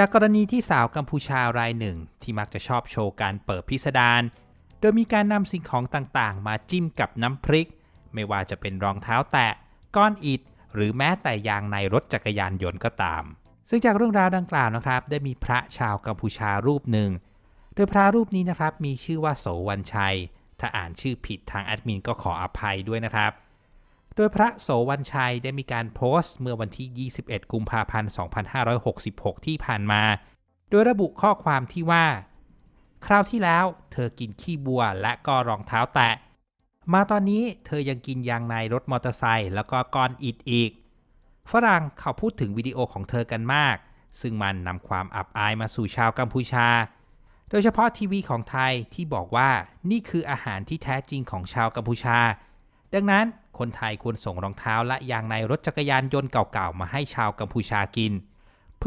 จากกรณีที่สาวกัมพูชารายหนึ่ง ที่มักจะชอบโชว์การเปิดพิสดารโดยมีการนำสิ่งของต่างๆ มาจิ้มกับน้ำพริก ไม่ว่าจะเป็นรองเท้าแตะ ก้อนอิฐ หรือแม้แต่ยางในรถจักรยานยนต์ก็ตาม ซึ่งจากเรื่องราวดังกล่าวนะครับ ได้มีพระชาวกัมพูชารูปหนึ่ง โดยพระรูปนี้นะครับมีชื่อว่าโสวันชัย ถ้าอ่านชื่อผิดทางแอดมินก็ขออภัยด้วยนะครับโดยพระโสวันชัยได้มีการโพสต์เมื่อวันที่ 21 กุมภาพันธ์ 2566 ที่ผ่านมา โดยระบุข้อความที่ว่า คราวที่แล้วเธอกินขี้บัวและก็รองเท้าแตะ มาตอนนี้เธอยังกินยางในรถมอเตอร์ไซค์แล้วก็ก้อนอิฐอีก ฝรั่งเขาพูดถึงวิดีโอของเธอกันมาก ซึ่งมันนำความอับอายมาสู่ชาวกัมพูชา โดยเฉพาะทีวีของไทยที่บอกว่านี่คืออาหารที่แท้จริงของชาวกัมพูชา ดังนั้น คนไทยควรส่งรองเท้าและยางในรถจักรยานยนต์เก่าๆ มาให้ชาวกัมพูชากิน